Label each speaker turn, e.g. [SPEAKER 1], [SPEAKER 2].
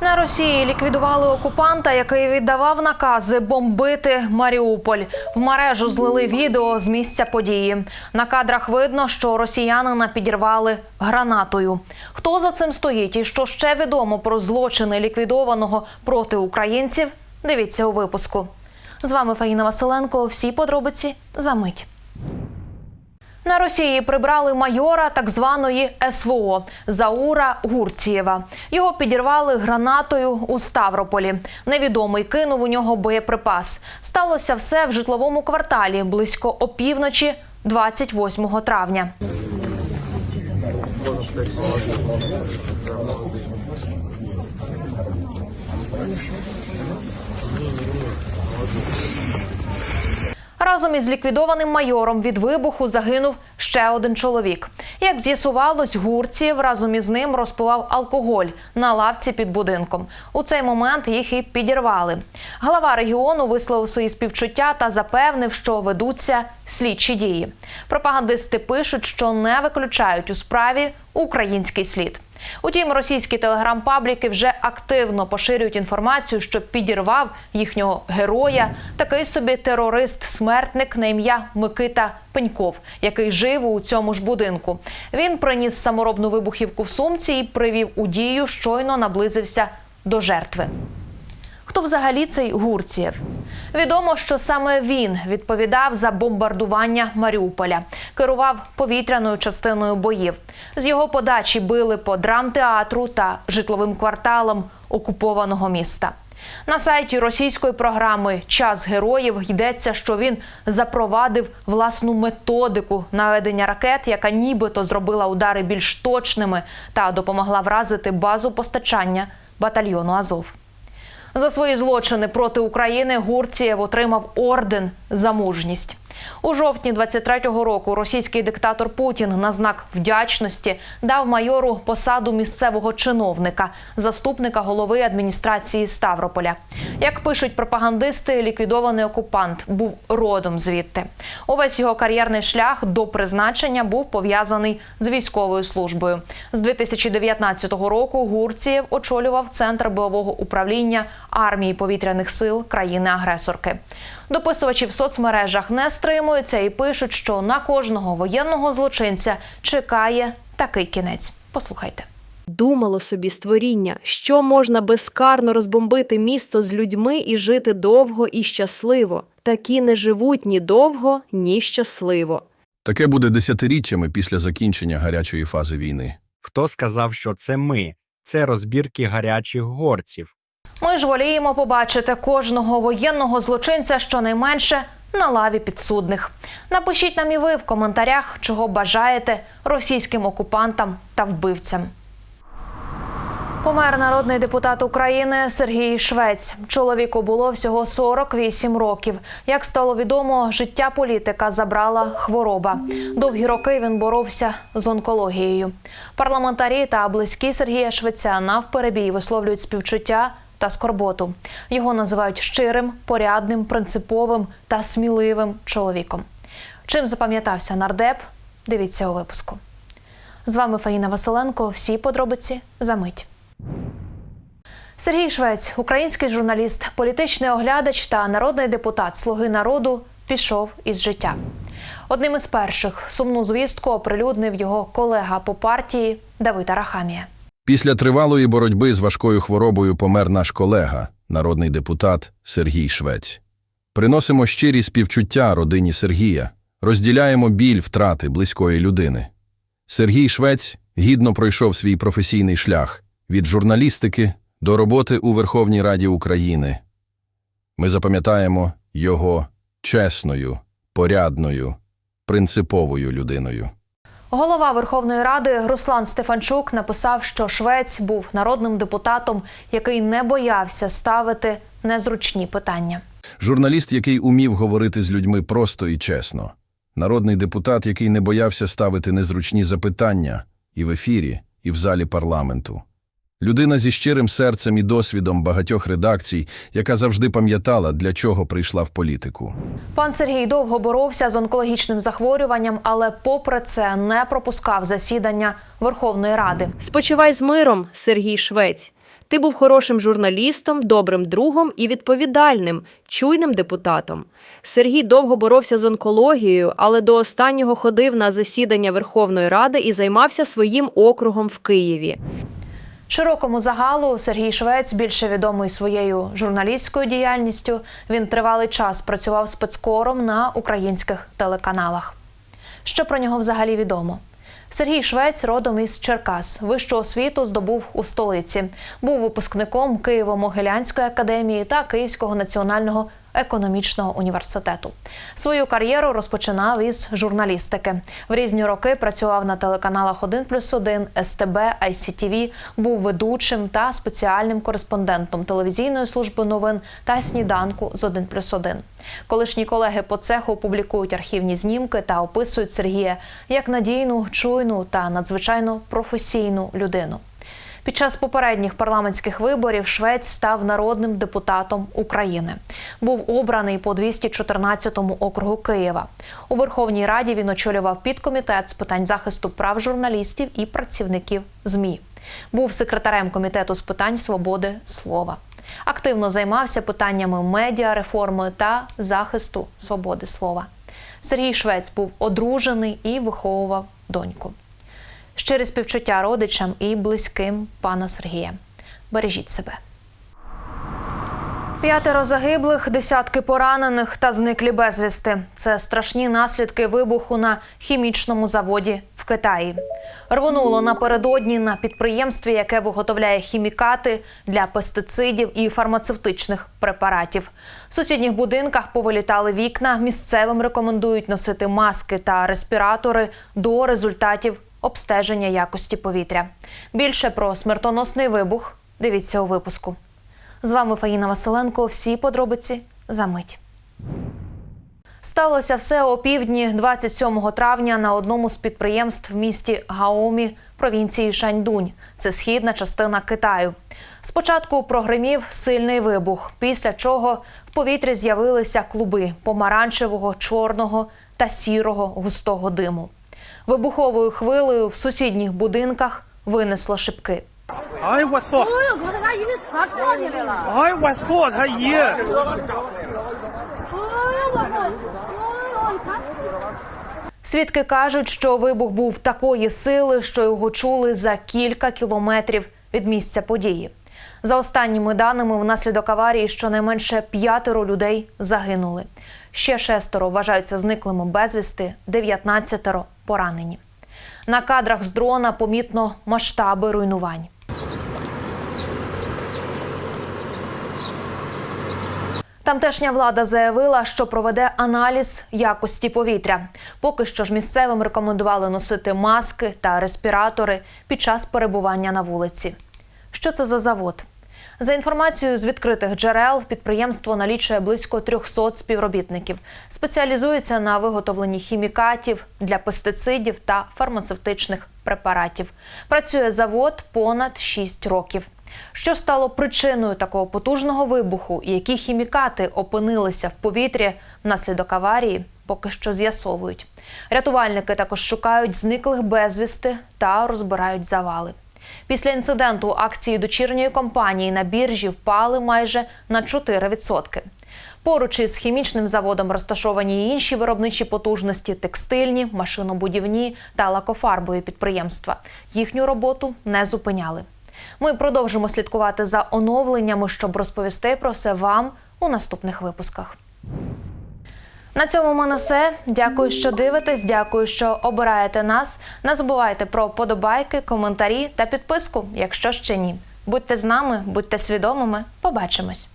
[SPEAKER 1] На Росії ліквідували окупанта, який віддавав накази бомбити Маріуполь. В мережу злили відео з місця події. На кадрах видно, що росіянина підірвали гранатою. Хто за цим стоїть і що ще відомо про злочини ліквідованого проти українців? Дивіться у випуску. З вами Фаїна Василенко. Всі подробиці за мить. На Росії прибрали майора так званої СВО Заура Гурцієва. Його підірвали гранатою у Ставрополі. Невідомий кинув у нього боєприпас. Сталося все в житловому кварталі близько опівночі 28 травня. Разом із ліквідованим майором від вибуху загинув ще один чоловік. Як з'ясувалось, Гурцієв разом із ним розпивав алкоголь на лавці під будинком. У цей момент їх і підірвали. Глава регіону висловив свої співчуття та запевнив, що ведуться слідчі дії. Пропагандисти пишуть, що не виключають у справі український слід. Утім, російські телеграм-пабліки вже активно поширюють інформацію, що підірвав їхнього героя такий собі терорист-смертник на ім'я Микита Пеньков, який жив у цьому ж будинку. Він приніс саморобну вибухівку в сумці і привів у дію, щойно наблизився до жертви. Хто взагалі цей Гурцієв? Відомо, що саме він відповідав за бомбардування Маріуполя, керував повітряною частиною боїв. З його подачі били по драмтеатру та житловим кварталам окупованого міста. На сайті російської програми Час героїв йдеться, що він запровадив власну методику наведення ракет, яка нібито зробила удари більш точними та допомогла вразити базу постачання батальйону Азов. За свої злочини проти України Гурцієв отримав орден за мужність. У жовтні 23-го року російський диктатор Путін на знак вдячності дав майору посаду місцевого чиновника, заступника голови адміністрації Ставрополя. Як пишуть пропагандисти, ліквідований окупант був родом звідти. Увесь його кар'єрний шлях до призначення був пов'язаний з військовою службою. З 2019 року Гурцієв очолював центр бойового управління армії повітряних сил країни-агресорки. Дописувачі в соцмережах не стримуються і пишуть, що на кожного воєнного злочинця чекає такий кінець. Послухайте.
[SPEAKER 2] Думало собі створіння, що можна безкарно розбомбити місто з людьми і жити довго і щасливо. Такі не живуть ні довго, ні щасливо.
[SPEAKER 3] Таке буде десятиріччями після закінчення гарячої фази війни.
[SPEAKER 4] Хто сказав, що це ми? Це розбірки гарячих горців.
[SPEAKER 1] Ми ж воліємо побачити кожного воєнного злочинця щонайменше на лаві підсудних. Напишіть нам і ви в коментарях, чого бажаєте російським окупантам та вбивцям. Помер народний депутат України Сергій Швець. Чоловіку було всього 48 років. Як стало відомо, життя політика забрала хвороба. Довгі роки він боровся з онкологією. Парламентарі та близькі Сергія Швеця навперебій висловлюють співчуття та скорботу. Його називають щирим, порядним, принциповим та сміливим чоловіком. Чим запам'ятався нардеп? Дивіться у випуску. З вами Фаїна Василенко. Всі подробиці за мить. Сергій Швець, український журналіст, політичний оглядач та народний депутат Слуги народу, пішов із життя. Одним із перших сумну звістку оприлюднив його колега по партії Давид Арахамія.
[SPEAKER 3] Після тривалої боротьби з важкою хворобою помер наш колега, народний депутат Сергій Швець. Приносимо щирі співчуття родині Сергія, розділяємо біль втрати близької людини. Сергій Швець гідно пройшов свій професійний шлях від журналістики до роботи у Верховній Раді України. Ми запам'ятаємо його чесною, порядною, принциповою людиною.
[SPEAKER 1] Голова Верховної Ради Руслан Стефанчук написав, що Швець був народним депутатом, який не боявся ставити незручні питання.
[SPEAKER 3] Журналіст, який умів говорити з людьми просто і чесно. Народний депутат, який не боявся ставити незручні запитання і в ефірі, і в залі парламенту. Людина зі щирим серцем і досвідом багатьох редакцій, яка завжди пам'ятала, для чого прийшла в політику.
[SPEAKER 1] Пан Сергій довго боровся з онкологічним захворюванням, але попри це не пропускав засідання Верховної Ради.
[SPEAKER 2] Спочивай з миром, Сергій Швець. Ти був хорошим журналістом, добрим другом і відповідальним, чуйним депутатом. Сергій довго боровся з онкологією, але до останнього ходив на засідання Верховної Ради і займався своїм округом в Києві.
[SPEAKER 1] Широкому загалу Сергій Швець більше відомий своєю журналістською діяльністю. Він тривалий час працював спецкором на українських телеканалах. Що про нього взагалі відомо? Сергій Швець родом із Черкас. Вищу освіту здобув у столиці. Був випускником Києво-Могилянської академії та Київського національного економічного університету. Свою кар'єру розпочинав із журналістики. В різні роки працював на телеканалах 1 плюс 1, СТБ, ICTV, був ведучим та спеціальним кореспондентом телевізійної служби новин та сніданку з 1 плюс 1. Колишні колеги по цеху публікують архівні знімки та описують Сергія як надійну, чуйну та надзвичайно професійну людину. Під час попередніх парламентських виборів Швець став народним депутатом України. Був обраний по 214 округу Києва. У Верховній Раді він очолював підкомітет з питань захисту прав журналістів і працівників ЗМІ. Був секретарем комітету з питань свободи слова. Активно займався питаннями медіареформи та захисту свободи слова. Сергій Швець був одружений і виховував доньку. Щирі співчуття родичам і близьким пана Сергія. Бережіть себе. П'ятеро загиблих, десятки поранених та зниклі безвісти. Це страшні наслідки вибуху на хімічному заводі в Китаї. Рвонуло напередодні на підприємстві, яке виготовляє хімікати для пестицидів і фармацевтичних препаратів. В сусідніх будинках повилітали вікна. Місцевим рекомендують носити маски та респіратори до результатів обстеження якості повітря. Більше про смертоносний вибух дивіться у випуску. З вами Фаїна Василенко. Всі подробиці за мить. Сталося все о півдні 27 травня на одному з підприємств в місті Гаомі провінції Шаньдунь. Це східна частина Китаю. Спочатку прогримів сильний вибух, після чого в повітрі з'явилися клуби помаранчевого, чорного та сірого густого диму. Вибуховою хвилею в сусідніх будинках винесло шибки. Свідки кажуть, що вибух був такої сили, що його чули за кілька кілометрів від місця події. За останніми даними, внаслідок аварії щонайменше п'ятеро людей загинули. Ще шестеро вважаються зниклими безвісти, 19 поранені. На кадрах з дрона помітно масштаби руйнувань. Тамтешня влада заявила, що проведе аналіз якості повітря. Поки що ж місцевим рекомендували носити маски та респіратори під час перебування на вулиці. Що це за завод? За інформацією з відкритих джерел, підприємство налічує близько 300 співробітників. Спеціалізується на виготовленні хімікатів для пестицидів та фармацевтичних препаратів. Працює завод понад 6 років. Що стало причиною такого потужного вибуху і які хімікати опинилися в повітрі внаслідок аварії, поки що з'ясовують. Рятувальники також шукають зниклих безвісти та розбирають завали. Після інциденту акції дочірньої компанії на біржі впали майже на 4%. Поруч із хімічним заводом розташовані й інші виробничі потужності текстильні, машинобудівні та лакофарбові підприємства. Їхню роботу не зупиняли. Ми продовжимо слідкувати за оновленнями, щоб розповісти про все вам у наступних випусках. На цьому в мене все. Дякую, що дивитесь. Дякую, що обираєте нас. Не забувайте про подобайки, коментарі та підписку, якщо ще ні. Будьте з нами, будьте свідомими. Побачимось.